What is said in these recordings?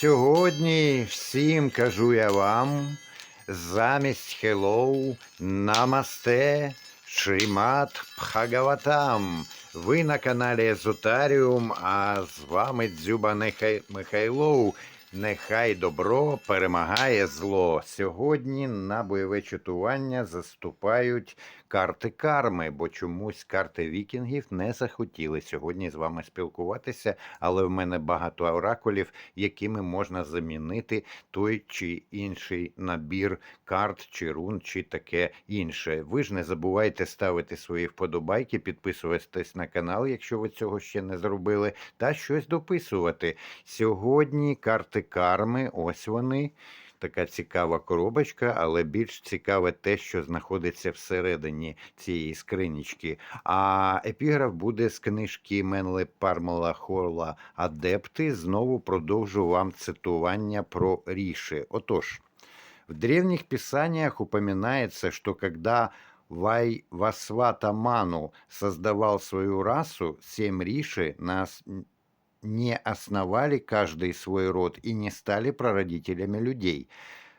Сьогодні всім кажу я вам замість hello, намасте, шримат Бхагаватам. Ви на каналі Езотаріум, а з вами Дзюба Нехай... Михайлов. Нехай добро перемагає зло. Сьогодні на бойове чатування заступають карти карми, бо чомусь карти вікінгів не захотіли сьогодні з вами спілкуватися, але в мене багато оракулів, якими можна замінити той чи інший набір карт, чи рун, чи таке інше. Ви ж не забувайте ставити свої вподобайки, підписуватись на канал, якщо ви цього ще не зробили, та щось дописувати. Сьогодні карти карми, ось вони. Така цікава коробочка, але більш цікаве те, що знаходиться всередині цієї скринічки. А епіграф буде з книжки Менле Пармала Хорла Адепти. Знову продовжу вам цитування про ріши. Отож, в древних писаниях упоминается, что когда Вай Васвата Ману создавал свою расу, семь риши нас не основали каждый свой род и не стали прародителями людей.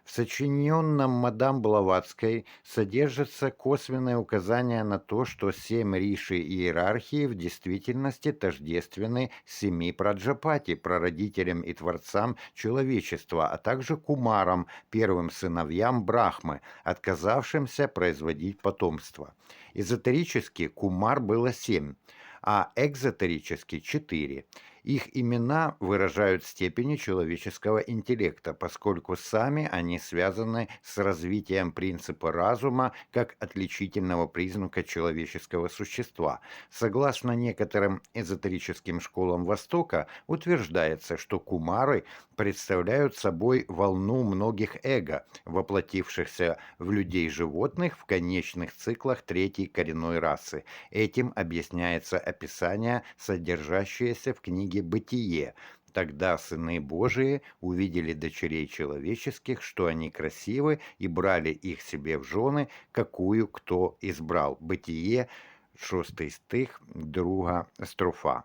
В сочиненном мадам Блаватской содержится косвенное указание на то, что семь риши иерархии в действительности тождественны семи праджапати, прародителям и творцам человечества, а также кумарам, первым сыновьям Брахмы, отказавшимся производить потомство. Эзотерически кумар было семь, а экзотерически четыре. Их имена выражают степени человеческого интеллекта, поскольку сами они связаны с развитием принципа разума как отличительного признака человеческого существа. Согласно некоторым эзотерическим школам Востока, утверждается, что кумары представляют собой волну многих эго, воплотившихся в людей-животных в конечных циклах третьей коренной расы. Этим объясняется описание, содержащееся в книге «Бытие», Тогда сыны Божии увидели дочерей человеческих, что они красивы, и брали их себе в жены, какую кто избрал. Бытие, шостий стих, друга строфа.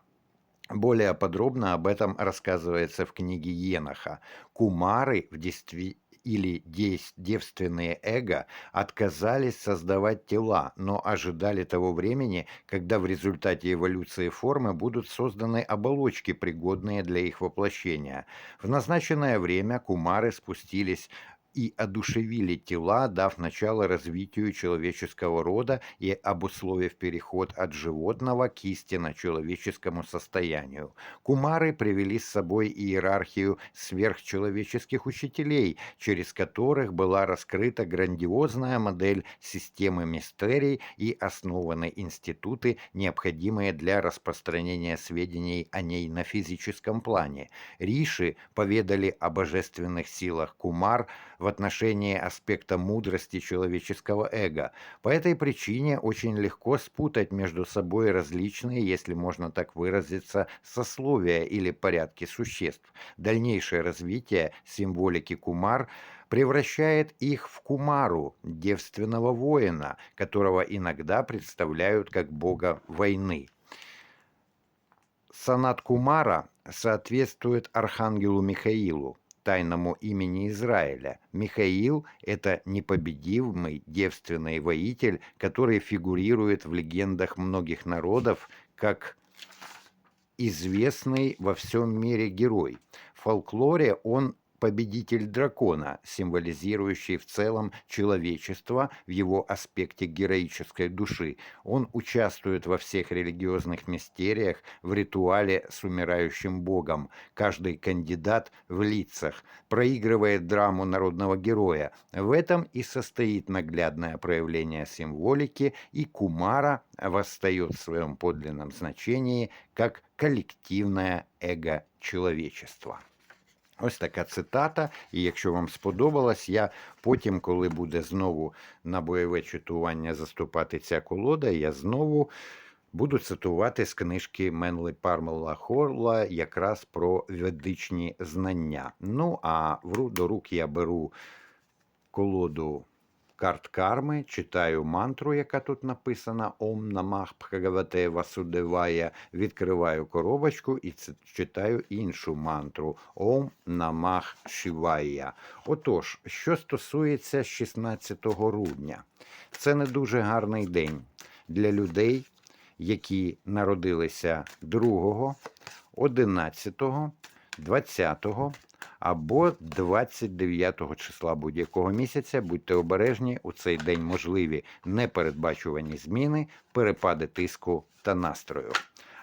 Более подробно об этом рассказывается в книге Еноха. Кумары в действи или девственные эго отказались создавать тела, но ожидали того времени, когда в результате эволюции формы будут созданы оболочки, пригодные для их воплощения. В назначенное время кумары спустились и одушевили тела, дав начало развитию человеческого рода и обусловив переход от животного к истинно человеческому состоянию. Кумары привели с собой иерархию сверхчеловеческих учителей, через которых была раскрыта грандиозная модель системы мистерий и основаны институты, необходимые для распространения сведений о ней на физическом плане. Риши поведали о божественных силах Кумар, в отношении аспекта мудрости человеческого эго. По этой причине очень легко спутать между собой различные, если можно так выразиться, сословия или порядки существ. Дальнейшее развитие символики кумар превращает их в кумару, девственного воина, которого иногда представляют как бога войны. Санат Кумара соответствует архангелу Михаилу, тайному имени Израиля. Михаил – это непобедимый девственный воитель, который фигурирует в легендах многих народов как известный во всем мире герой. В фолклоре он победитель дракона, символизирующий в целом человечество в его аспекте героической души. Он участвует во всех религиозных мистериях в ритуале с умирающим богом. Каждый кандидат в лицах проигрывает драму народного героя. В этом и состоит наглядное проявление символики, и Кумара восстает в своем подлинном значении как коллективное эго человечества. Ось така цитата. І якщо вам сподобалось, я потім, коли буде знову на бойове читування заступати ця колода, я знову буду цитувати з книжки Менли Пармела Хорла якраз про ведичні знання. Ну, а до рук я беру колоду карт карми, читаю мантру, яка тут написана Ом Намах Бхагавате Васудевая, відкриваю коробочку і читаю іншу мантру Ом Намах Шивая. Отож, що стосується 16 грудня, це не дуже гарний день для людей, які народилися 2, 11, 20 або 29 числа будь-якого місяця. Будьте обережні, у цей день можливі непередбачувані зміни, перепади тиску та настрою.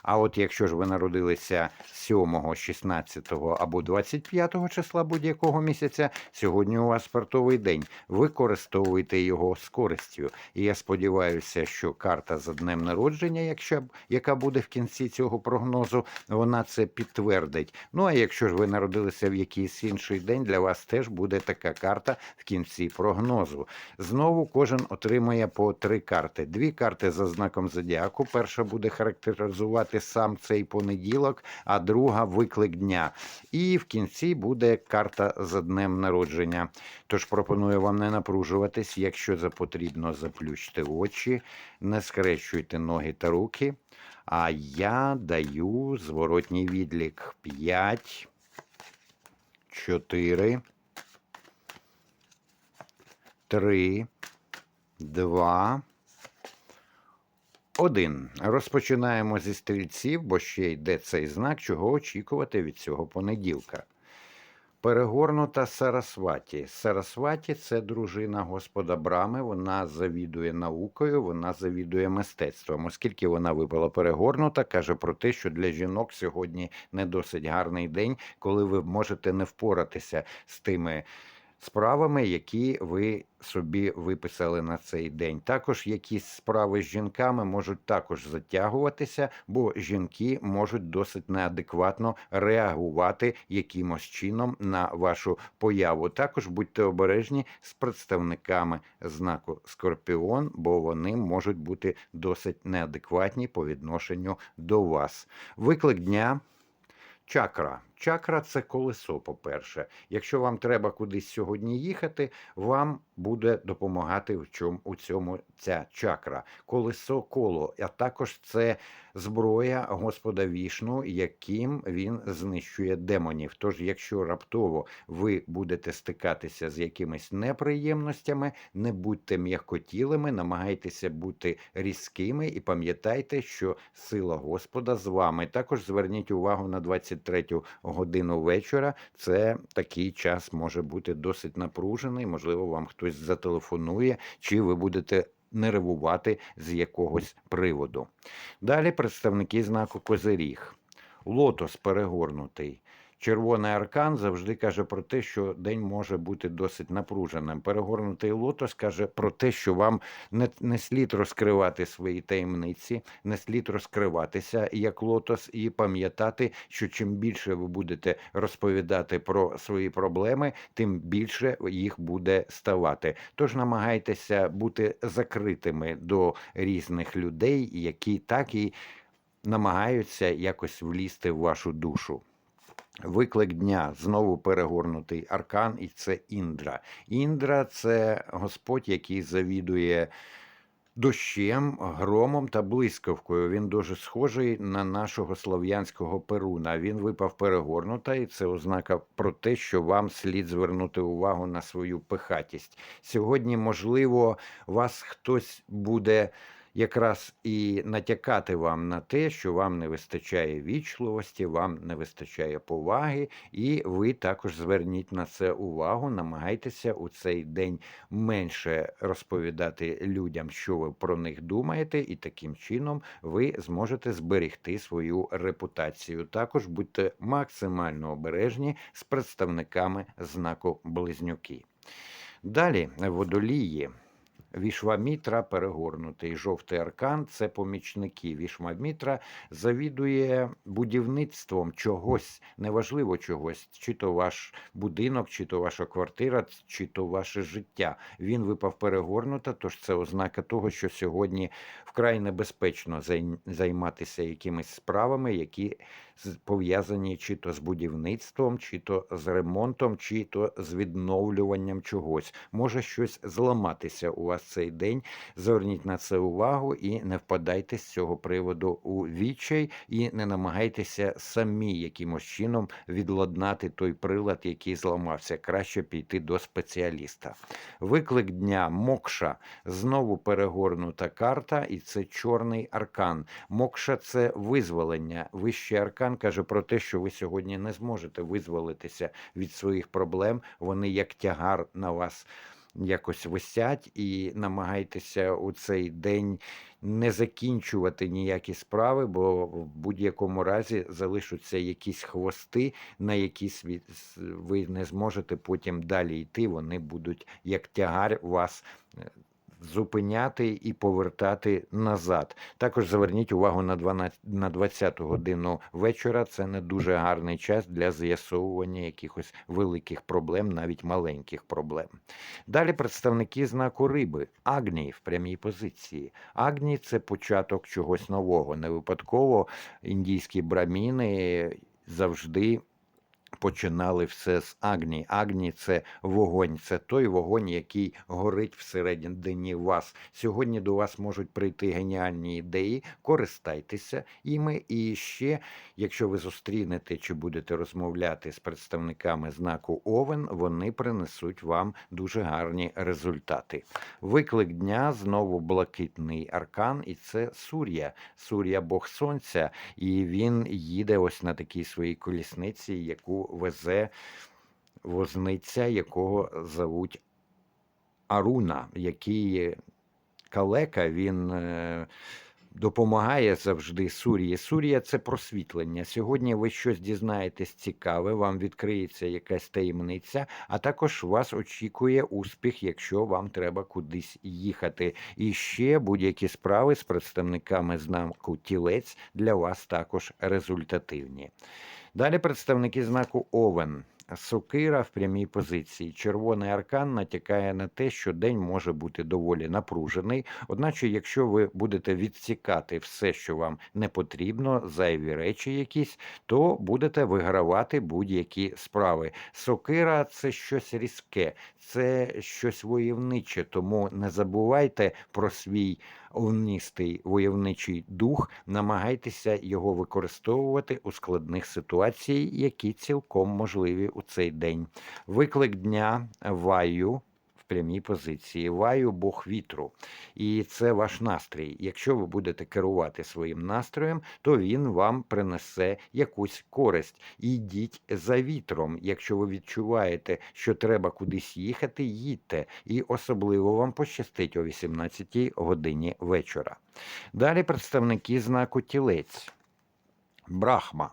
А от якщо ж ви народилися 7, 16 або 25 числа будь-якого місяця, сьогодні у вас спортовий день. Використовуйте його з користю. І я сподіваюся, що карта за днем народження, якщо яка буде в кінці цього прогнозу, вона це підтвердить. Ну а якщо ж ви народилися в якийсь інший день, для вас теж буде така карта в кінці прогнозу. Знову кожен отримує по три карти. Дві карти за знаком зодіаку. Перша буде характеризувати сам цей понеділок, а друга виклик дня. І в кінці буде карта за днем народження. Тож пропоную вам не напружуватись, якщо потрібно, заплющте очі, не скрещуйте ноги та руки. А я даю зворотній відлік 5, 4, 3, 2, 1. Розпочинаємо зі стрільців, бо ще йде цей знак, чого очікувати від цього понеділка. Перегорнута Сарасваті. Сарасваті це дружина Господа Брами. Вона завідує наукою, вона завідує мистецтвом. Оскільки вона випала перегорнута, каже про те, що для жінок сьогодні не досить гарний день, коли ви можете не впоратися з тими справами, які ви собі виписали на цей день. Також якісь справи з жінками можуть також затягуватися, бо жінки можуть досить неадекватно реагувати якимось чином на вашу появу. Також будьте обережні з представниками знаку Скорпіон, бо вони можуть бути досить неадекватні по відношенню до вас. Виклик дня. Чакра. Чакра це колесо, по-перше. Якщо вам треба кудись сьогодні їхати, вам буде допомагати в чому у цьому ця чакра. Колесо коло, а також це зброя Господа Вішну, яким він знищує демонів. Тож, якщо раптово ви будете стикатися з якимись неприємностями, не будьте м'якотілими, намагайтеся бути різкими і пам'ятайте, що сила Господа з вами. Також зверніть увагу на 23 годину вечора. Це такий час може бути досить напружений. Можливо, вам хтось зателефонує, чи ви будете нервувати з якогось приводу. Далі представники знаку Козиріг. Лотос перегорнутий. Червоний аркан завжди каже про те, що день може бути досить напруженим. Перегорнутий лотос каже про те, що вам не, не слід розкривати свої таємниці, не слід розкриватися як лотос, і пам'ятати, що чим більше ви будете розповідати про свої проблеми, тим більше їх буде ставати. Тож намагайтеся бути закритими до різних людей, які так і намагаються якось влізти в вашу душу. Виклик дня знову перегорнутий аркан, і це Індра. Індра це Господь, який завідує дощем, громом та блискавкою. Він дуже схожий на нашого слов'янського Перуна. Він випав перегорнута, і це ознака про те, що вам слід звернути увагу на свою пихатість. Сьогодні, можливо, вас хтось буде якраз і натякати вам на те, що вам не вистачає вічливості, вам не вистачає поваги, і ви також зверніть на це увагу, намагайтеся у цей день менше розповідати людям, що ви про них думаєте, і таким чином ви зможете зберегти свою репутацію. Також будьте максимально обережні з представниками знаку Близнюки. Далі водолії. Вішвамітра перегорнутий жовтий аркан це помічники. Вішвамітра завідує будівництвом чогось, неважливо чогось, чи то ваш будинок, чи то ваша квартира, чи то ваше життя. Він випав перегорнуто, тож це ознака того, що сьогодні вкрай небезпечно займатися якимись справами, які пов'язані чи то з будівництвом, чи то з ремонтом, чи то з відновлюванням чогось. Може щось зламатися у вас цей день. Зверніть на це увагу і не впадайте з цього приводу у відчай, і не намагайтеся самі якимось чином відладнати той прилад, який зламався. Краще піти до спеціаліста. Виклик дня Мокша. Знову перегорнута карта, і це чорний аркан. Мокша це визволення. Вищий аркан каже про те, що ви сьогодні не зможете визволитися від своїх проблем. Вони як тягар на вас якось висять, і намагайтеся у цей день не закінчувати ніякі справи, бо в будь-якому разі залишаться якісь хвости, на які ви не зможете потім далі йти. Вони будуть як тягар вас. Зупиняти і повертати назад. Також зверніть увагу на 12, на 20 годину вечора. Це не дуже гарний час для з'ясовування якихось великих проблем, навіть маленьких проблем. Далі представники знаку риби Агнії в прямій позиції. Агнії це початок чогось нового. Не випадково індійські браміни завжди. Починали все з Агні. Агні це вогонь, це той вогонь, який горить всередині вас. Сьогодні до вас можуть прийти геніальні ідеї, користайтеся іми. І ще, якщо ви зустрінете чи будете розмовляти з представниками знаку Овен, вони принесуть вам дуже гарні результати. Виклик дня знову блакитний аркан, і це Сур'я. Сур'я Бог Сонця, і він їде ось на такій своїй колісниці, яку везе возниця, якого зовуть Аруна, який калека, він. е, Допомагає завжди Сурії. Сурія це просвітлення. Сьогодні ви щось дізнаєтесь цікаве, вам відкриється якась таємниця, а також вас очікує успіх, якщо вам треба кудись їхати. І ще будь-які справи з представниками знаку тілець для вас також результативні. Далі представники знаку Овен. Сокира в прямій позиції. Червоний аркан натякає на те, що день може бути доволі напружений. Одначе, якщо ви будете відсікати все, що вам не потрібно, зайві речі якісь, то будете вигравати будь-які справи. Сокира це щось різке, це щось войовниче, тому не забувайте про свій овністий войовничий дух, намагайтеся його використовувати у складних ситуаціях, які цілком можливі у цей день. Виклик дня ваю. В прямій позиції ваю Бог вітру, і це ваш настрій. Якщо ви будете керувати своїм настроєм, то він вам принесе якусь користь. Ідіть за вітром. Якщо ви відчуваєте, що треба кудись їхати, їдьте. І особливо вам пощастить о 18 годині вечора. Далі представники знаку тілець. Брахма.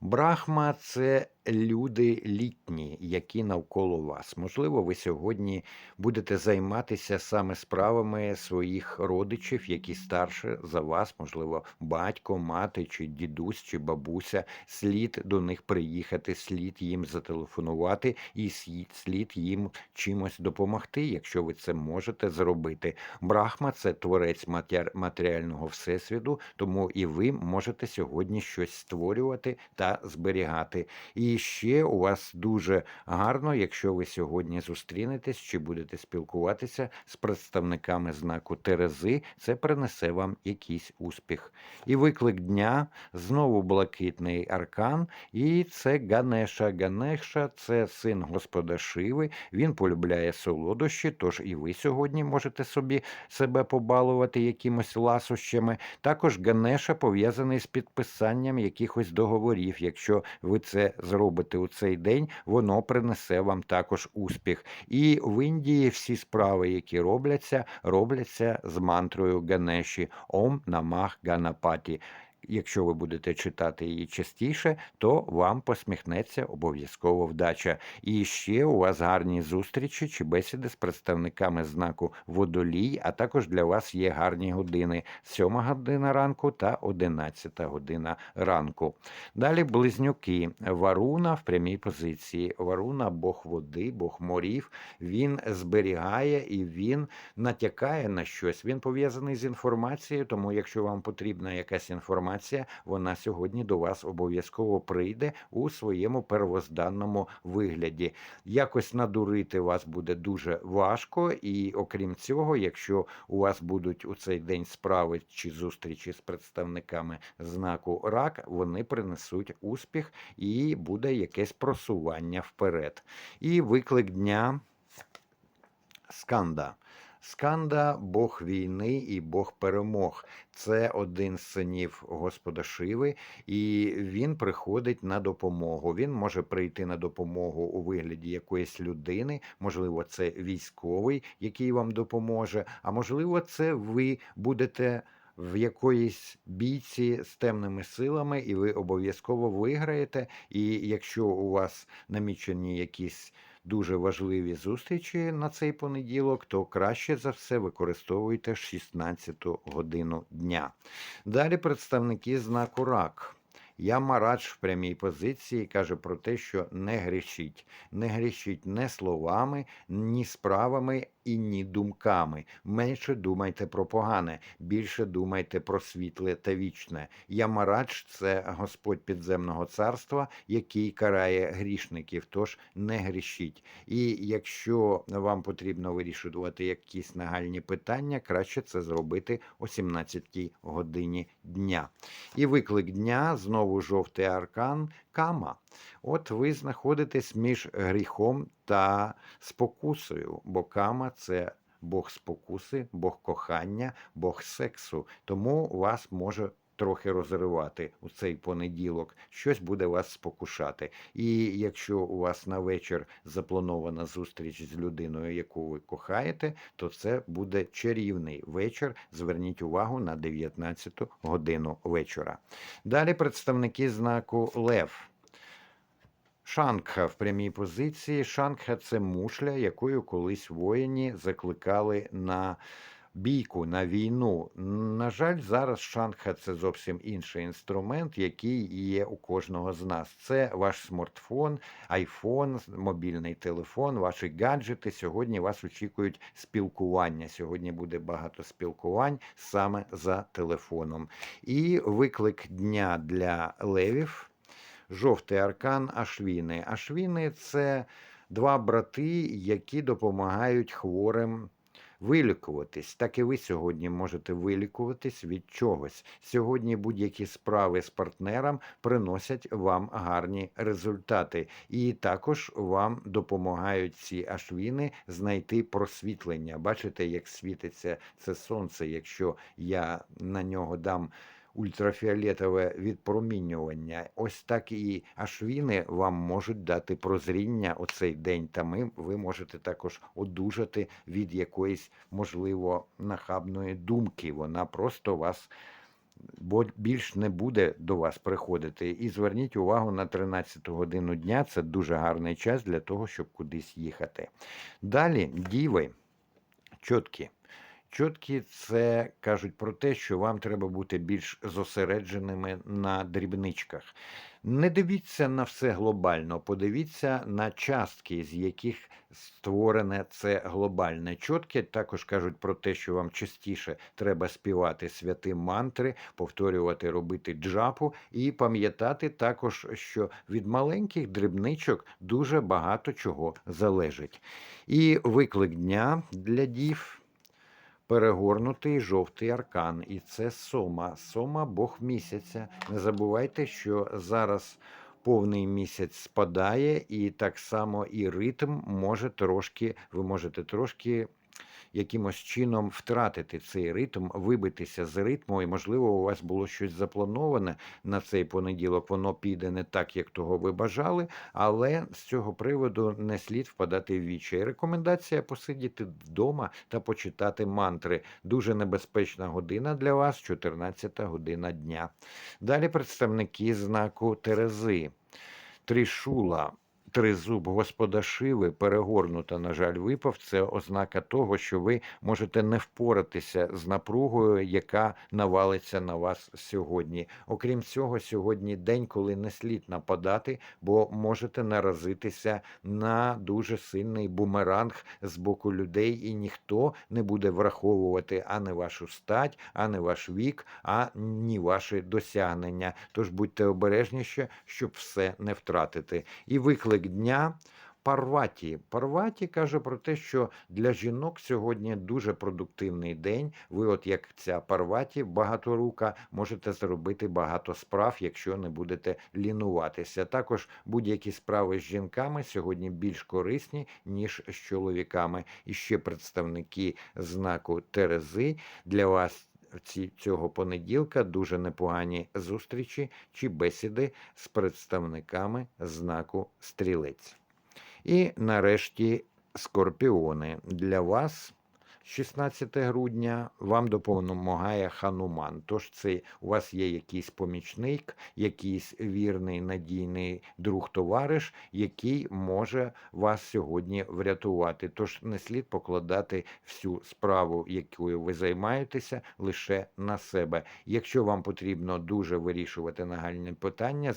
Брахма це люди літні, які навколо вас. Можливо, ви сьогодні будете займатися саме справами своїх родичів, які старше за вас, можливо, батько, мати, чи дідусь, чи бабуся. Слід до них приїхати, слід їм зателефонувати, і слід- їм чимось допомогти, якщо ви це можете зробити. Брахма це творець матер- матеріального всесвіту, тому і ви можете сьогодні щось створювати та зберігати. І ще у вас дуже гарно, якщо ви сьогодні зустрінетесь чи будете спілкуватися з представниками знаку Терези, це принесе вам якийсь успіх. І виклик дня знову блакитний аркан, і це Ганеша. Ганеша це син Господа Шиви. Він полюбляє солодощі, тож і ви сьогодні можете собі себе побалувати якимось ласощами. Також Ганеша пов'язаний з підписанням якихось договорів. Якщо ви це зробите у цей день, воно принесе вам також успіх. І в Індії всі справи, які робляться, робляться з мантрою Ганеші Ом Намах Ганапаті. Якщо ви будете читати її частіше, то вам посміхнеться обов'язково вдача. І ще у вас гарні зустрічі чи бесіди з представниками знаку водолій, а також для вас є гарні години: 7 година ранку та 11 година ранку. Далі близнюки. Варуна в прямій позиції. Варуна Бог води, Бог морів. Він зберігає і він натякає на щось. Він пов'язаний з інформацією, тому якщо вам потрібна якась інформація, інформація, вона сьогодні до вас обов'язково прийде у своєму первозданному вигляді. Якось надурити вас буде дуже важко, і окрім цього, якщо у вас будуть у цей день справи чи зустрічі з представниками знаку рак, вони принесуть успіх і буде якесь просування вперед. І виклик дня Сканда. Сканда Бог війни і Бог перемог. Це один з синів Господа Шиви, і він приходить на допомогу. Він може прийти на допомогу у вигляді якоїсь людини, можливо, це військовий, який вам допоможе, а можливо, це ви будете. В якоїсь бійці з темними силами, і ви обов'язково виграєте. І якщо у вас намічені якісь дуже важливі зустрічі на цей понеділок, то краще за все використовуйте 16 годину дня. Далі представники знаку рак. Я Марадж в прямій позиції каже про те, що не грішіть, не грішіть не словами, ні справами і ні думками. Менше думайте про погане, більше думайте про світле та вічне. Я Марадж – це Господь підземного царства, який карає грішників. Тож не грішіть. І якщо вам потрібно вирішувати якісь нагальні питання, краще це зробити о 17 годині дня. І виклик дня знову жовтий аркан Кама. От ви знаходитесь між гріхом та спокусою, бо кама це Бог спокуси, Бог кохання, Бог сексу. Тому вас може трохи розривати у цей понеділок, щось буде вас спокушати. І якщо у вас на вечір запланована зустріч з людиною, яку ви кохаєте, то це буде чарівний вечір. Зверніть увагу на 19 годину вечора. Далі представники знаку Лев. Шангха в прямій позиції. Шангха це мушля, якою колись воїні закликали на бійку, на війну. На жаль, зараз шангха це зовсім інший інструмент, який є у кожного з нас. Це ваш смартфон, айфон, мобільний телефон, ваші гаджети. Сьогодні вас очікують спілкування. Сьогодні буде багато спілкувань саме за телефоном. І виклик дня для левів жовтий аркан Ашвіни. Ашвіни це два брати, які допомагають хворим. Вилікуватись, так і ви сьогодні можете вилікуватись від чогось. Сьогодні будь-які справи з партнером приносять вам гарні результати, і також вам допомагають ці ашвіни знайти просвітлення. Бачите, як світиться це сонце. Якщо я на нього дам ультрафіолетове відпромінювання. Ось так і ашвіни вам можуть дати прозріння у цей день. Та ми ви можете також одужати від якоїсь, можливо, нахабної думки. Вона просто вас. Бо більш не буде до вас приходити. І зверніть увагу на 13 годину дня. Це дуже гарний час для того, щоб кудись їхати. Далі діви чіткі. Чоткі це кажуть про те, що вам треба бути більш зосередженими на дрібничках. Не дивіться на все глобально, подивіться на частки, з яких створене це глобальне. Чотки також кажуть про те, що вам частіше треба співати святі мантри, повторювати, робити джапу і пам'ятати також, що від маленьких дрібничок дуже багато чого залежить. І виклик дня для дів перегорнутий жовтий аркан, і це сома. Сома Бог місяця. Не забувайте, що зараз повний місяць спадає, і так само і ритм може трошки, ви можете трошки якимось чином втратити цей ритм, вибитися з ритму, і, можливо, у вас було щось заплановане на цей понеділок, воно піде не так, як того ви бажали, але з цього приводу не слід впадати в вічі. Рекомендація посидіти вдома та почитати мантри. Дуже небезпечна година для вас, 14 година дня. Далі представники знаку Терези. Трішула. Тризуб господа Шиви перегорнута, на жаль, випав. Це ознака того, що ви можете не впоратися з напругою, яка навалиться на вас сьогодні. Окрім цього, сьогодні день, коли не слід нападати, бо можете наразитися на дуже сильний бумеранг з боку людей, і ніхто не буде враховувати ані вашу стать, ані ваш вік, ані ваші досягнення. Тож будьте обережніші, щоб все не втратити. І виклик дня. Парваті. Парваті каже про те, що для жінок сьогодні дуже продуктивний день. Ви, от як ця Парваті, багаторука, можете зробити багато справ, якщо не будете лінуватися. Також будь-які справи з жінками сьогодні більш корисні, ніж з чоловіками. І ще представники знаку Терези для вас. Цього понеділка дуже непогані зустрічі чи бесіди з представниками знаку Стрілець. І нарешті скорпіони. Для вас 16 грудня вам допомагає Хануман. Тож це у вас є якийсь помічник, якийсь вірний надійний друг товариш, який може вас сьогодні врятувати. Тож не слід покладати всю справу, якою ви займаєтеся, лише на себе. Якщо вам потрібно дуже вирішувати нагальне питання,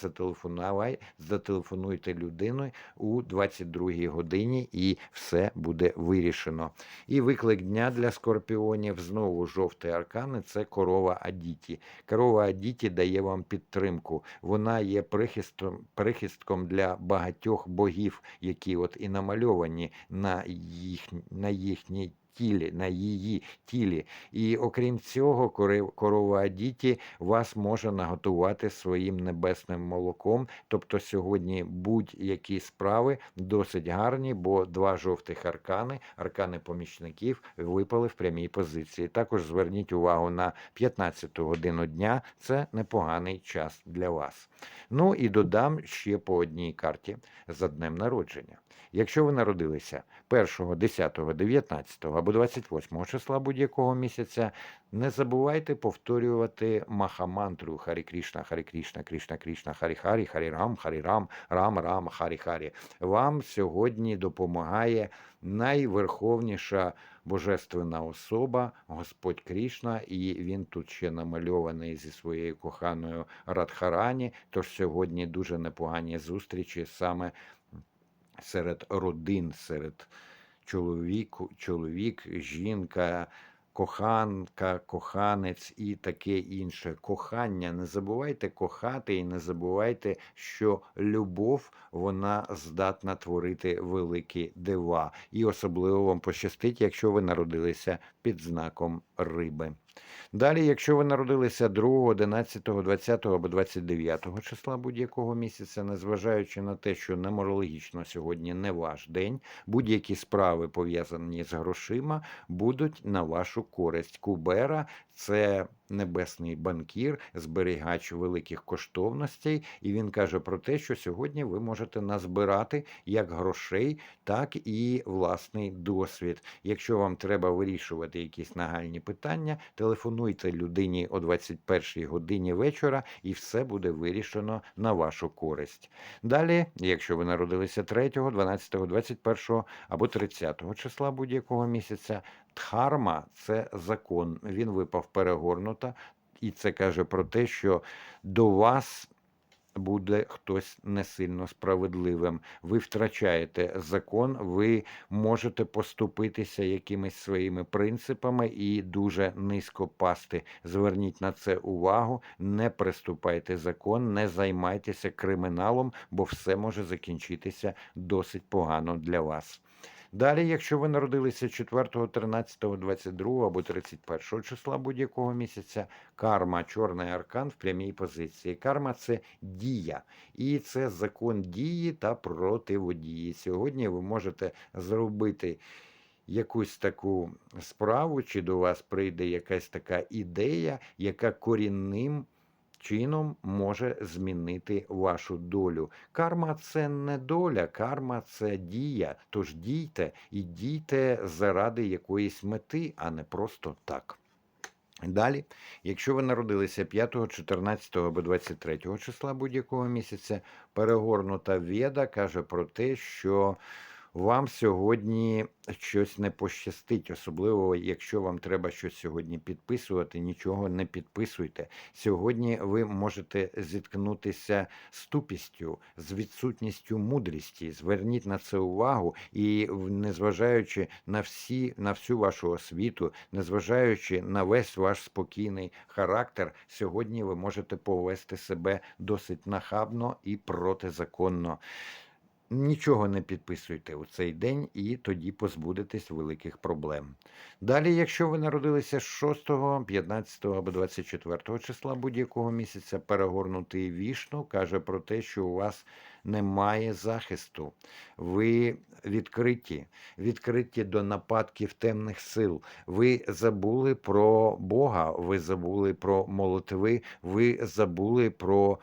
зателефонуйте людину у 22 годині, і все буде вирішено. І виклик дня для скорпіонів знову жовтий аркан. Це корова Адіті. Корова Адіті дає вам підтримку. Вона є прихистком, прихистком для багатьох богів, які от і намальовані на їх на їхній тілі, на її тілі. І окрім цього, корова Адіті вас може наготувати своїм небесним молоком. Тобто сьогодні будь-які справи досить гарні, бо два жовтих аркани, аркани помічників, випали в прямій позиції. Також зверніть увагу на 15 годину дня. Це непоганий час для вас. Ну і додам ще по одній карті за днем народження. Якщо ви народилися 1, 10, 19 або 28 числа будь-якого місяця, не забувайте повторювати Махамантру Харі Крішна, Харі Крішна, Крішна, Крішна, Харі Харі, Харі Рам, Харі Рам, Рам, Рам, Харі Харі. Вам сьогодні допомагає найверховніша божественна особа, Господь Крішна, і він тут ще намальований зі своєю коханою Радхарані. Тож сьогодні дуже непогані зустрічі саме серед родин, серед чоловіку, чоловік, жінка, коханка, коханець і таке інше. Кохання. Не забувайте кохати і не забувайте, що любов вона здатна творити великі дива. І особливо вам пощастить, якщо ви народилися під знаком риби. Далі, якщо ви народилися 2, 11, 20 або 29 числа будь-якого місяця, незважаючи на те, що неморологічно сьогодні не ваш день, будь-які справи пов'язані з грошима будуть на вашу користь. Кубера це небесний банкір, зберігач великих коштовностей, і він каже про те, що сьогодні ви можете назбирати як грошей, так і власний досвід. Якщо вам треба вирішувати якісь нагальні питання, телефонуйте людині о 21 годині вечора, і все буде вирішено на вашу користь. Далі, якщо ви народилися 3, 12, 21 або 30 числа будь-якого місяця, Дхарма це закон. Він випав перегорнута, і це каже про те, що до вас. Буде хтось не сильно справедливим. Ви втрачаєте закон, ви можете поступитися якимись своїми принципами і дуже низько пасти. Зверніть на це увагу, не приступайте закон, не займайтеся криміналом, бо все може закінчитися досить погано для вас. Далі, якщо ви народилися 4, 13, 22 або 31 числа будь-якого місяця, карма, чорний аркан в прямій позиції. Карма це дія, і це закон дії та противодії. Сьогодні ви можете зробити. Якусь таку справу, чи до вас прийде якась така ідея, яка корінним чином може змінити вашу долю. Карма це не доля, карма це дія. Тож дійте і дійте заради якоїсь мети, а не просто так. Далі, якщо ви народилися 5, 14 або 23 числа будь-якого місяця, перегорнута веда каже про те, що вам сьогодні щось не пощастить, особливо якщо вам треба щось сьогодні підписувати, нічого не підписуйте. Сьогодні ви можете зіткнутися з тупістю, з відсутністю мудрості. Зверніть на це увагу і, незважаючи на всі на всю вашу освіту, незважаючи на весь ваш спокійний характер, сьогодні ви можете повести себе досить нахабно і протизаконно. Нічого не підписуйте у цей день і тоді позбудетесь великих проблем. Далі, якщо ви народилися 6, 15 або 24 числа будь-якого місяця, перегорнутий вішну каже про те, що у вас немає захисту. Ви відкриті, відкриті до нападків темних сил. Ви забули про Бога, ви забули про молитви, ви забули про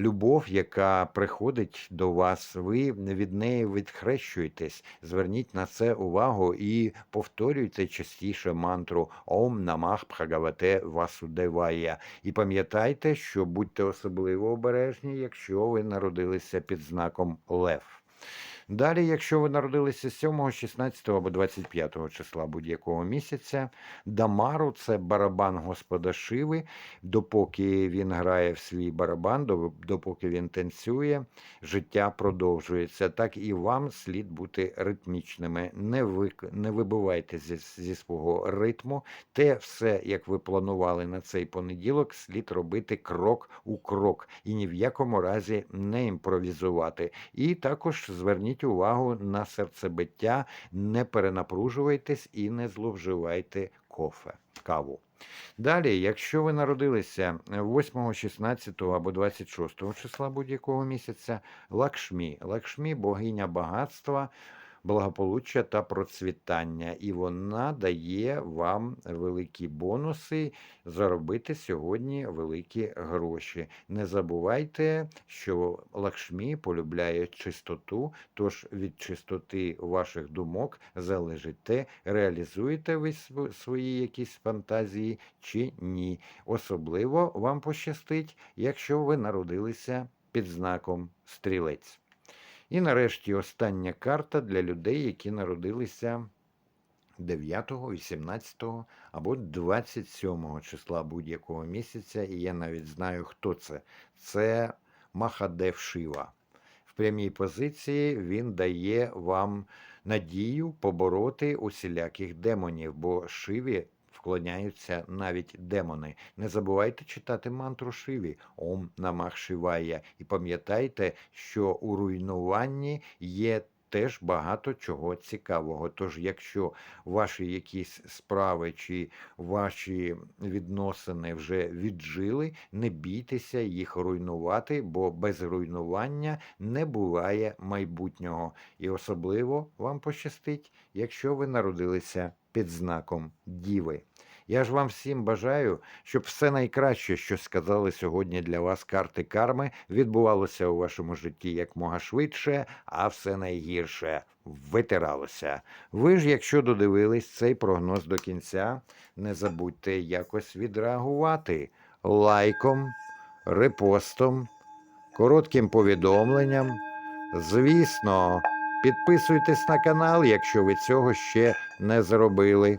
любов, яка приходить до вас, ви від неї відхрещуєтесь. Зверніть на це увагу і повторюйте частіше мантру Ом Намах Бхагавате Васудевая. І пам'ятайте, що будьте особливо обережні, якщо ви народилися під знаком Лев. Далі, якщо ви народилися 7, 16 або 25 числа будь-якого місяця, Дамару це барабан Господа Шиви. Допоки він грає в свій барабан, допоки він танцює, життя продовжується. Так і вам слід бути ритмічними. Не ви не вибивайте зі, зі свого ритму. Те все, як ви планували на цей понеділок, слід робити крок у крок і ні в якому разі не імпровізувати. І також зверніть увагу на серцебиття, не перенапружуйтесь і не зловживайте кофе, каву. Далі, якщо ви народилися 8, 16 або 26 числа будь-якого місяця, Лакшмі. Лакшмі богиня багатства, благополуччя та процвітання, і вона дає вам великі бонуси заробити сьогодні великі гроші. Не забувайте, що Лакшмі полюбляє чистоту, тож від чистоти ваших думок залежить те, реалізуєте ви свої якісь фантазії чи ні. Особливо вам пощастить, якщо ви народилися під знаком стрілець. І нарешті остання карта для людей, які народилися 9, 18 або 27 числа будь-якого місяця, і я навіть знаю, хто це. Це Махадев Шива. В прямій позиції він дає вам надію побороти усіляких демонів, бо Шиві вклоняються навіть демони. Не забувайте читати мантру Шиві Ом Намах Шивая. І пам'ятайте, що у руйнуванні є теж багато чого цікавого. Тож, якщо ваші якісь справи чи ваші відносини вже віджили, не бійтеся їх руйнувати, бо без руйнування не буває майбутнього. І особливо вам пощастить, якщо ви народилися під знаком Діви. Я ж вам всім бажаю, щоб все найкраще, що сказали сьогодні для вас карти карми, відбувалося у вашому житті якмога швидше, а все найгірше витиралося. Ви ж, якщо додивились цей прогноз до кінця, не забудьте якось відреагувати лайком, репостом, коротким повідомленням. Звісно, підписуйтесь на канал, якщо ви цього ще не зробили.